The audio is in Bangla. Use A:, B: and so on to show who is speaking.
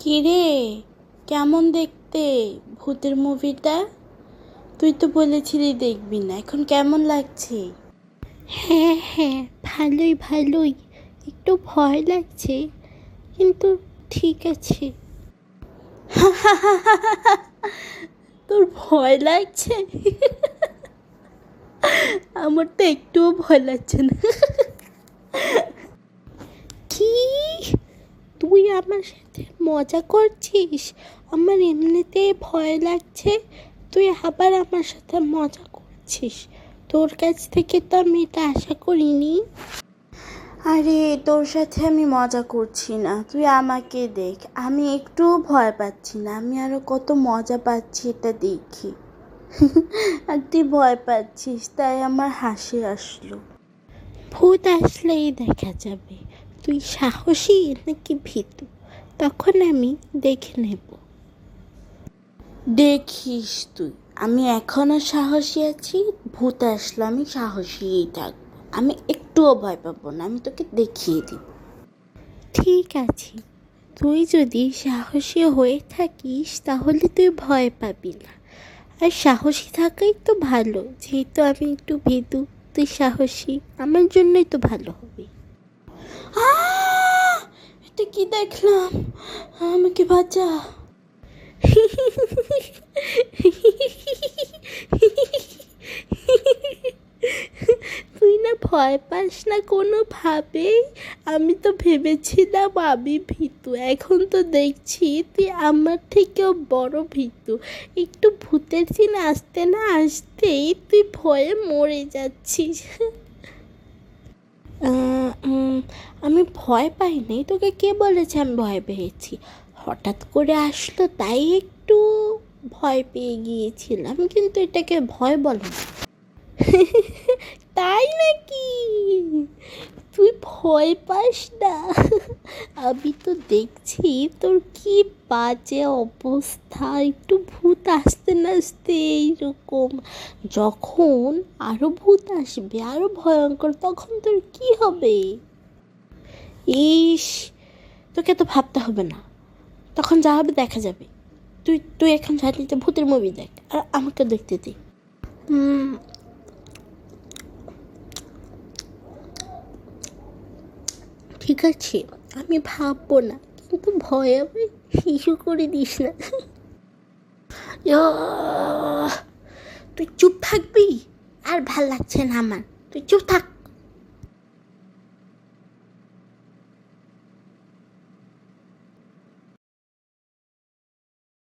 A: কিরে কেমন দেখতে ভূতের মুভিটা? তুই তো বলেছিলি দেখবি না এখন কেমন লাগছে? হ্যাঁ হ্যাঁ ভালোই ভালোই। একটু ভয় লাগছে কিন্তু ঠিক আছে। তোর ভয় লাগছে? আমার তো একটুও ভয় লাগছে না কি তুই আমার সাথে মজা করছিস? আমার এমনিতে ভয় লাগছে। তুই আবার আমার সাথে মজা করছিস। তোর কাছ থেকে তো আমি এটা আশা করিনি। আরে তোর সাথে আমি মজা করছি না। তুই আমাকে দেখ। আমি একটুও ভয় পাচ্ছি না। আমি আরও কত মজা পাচ্ছি এটা দেখি। আর তুই ভয় পাচ্ছিস তাই আমার হাসি আসলো। ভূত আসলেই দেখা যাবে। তুই সাহসী নাকি ভীতু? তখন আমি দেখে নেব। দেখিস তুই আমি এখনও সাহসী আছি ভূত আসলে আমি সাহসীই থাকব। আমি একটুও ভয় পাবো না আমি তোকে দেখিয়ে দিব। ঠিক আছে তুই যদি সাহসী হয়ে থাকিস তাহলে তুই ভয় পাবি না। আর সাহসী থাকাই তো ভালো যেহেতু আমি একটু ভীতু তুই সাহসী আমার জন্যই তো ভালো হবে। আহ! এটা কি দেখলাম? আমাকে বাঁচা তুই না ভয় পাস না কোনোভাবে? আমি তো ভেবেছিলাম আমি ভীতু। এখন তো দেখছি তুই আমার থেকেও বড় ভীতু। একটু ভূতের চিন আসতে না আসতেই তুই ভয়ে মরে যাচ্ছিস। আমি ভয় পাইনি, তোকে কে বলেছে আমি ভয় পেয়েছি? হঠাৎ করে আসলো, তাই একটু ভয় পেয়ে গিয়েছিলাম, কিন্তু এটাকে ভয় বলে তাই নাকি? তুই ভয় পাস না। আমি তো দেখছি তোর কি বাজে অবস্থা, একটু ভূত আসতে না আসতে এইরকম। যখন আরও ভূত আসবে, আরও ভয়ঙ্কর, তখন তোর কি হবে? ইস, তোকে তো ভাবতে হবে না। তখন যা হবে দেখা যাবে। তুই তুই এখন জানিতে ভূতের মুভি দেখ, আর আমাকে দেখতে দে। ঠিক আছে, আমি ভাববো না, কিন্তু ভয় আমি শিশু করে দিস না! তুই চুপ থাকবি? আর ভালো লাগছে না আমার। তুই চুপ থাক।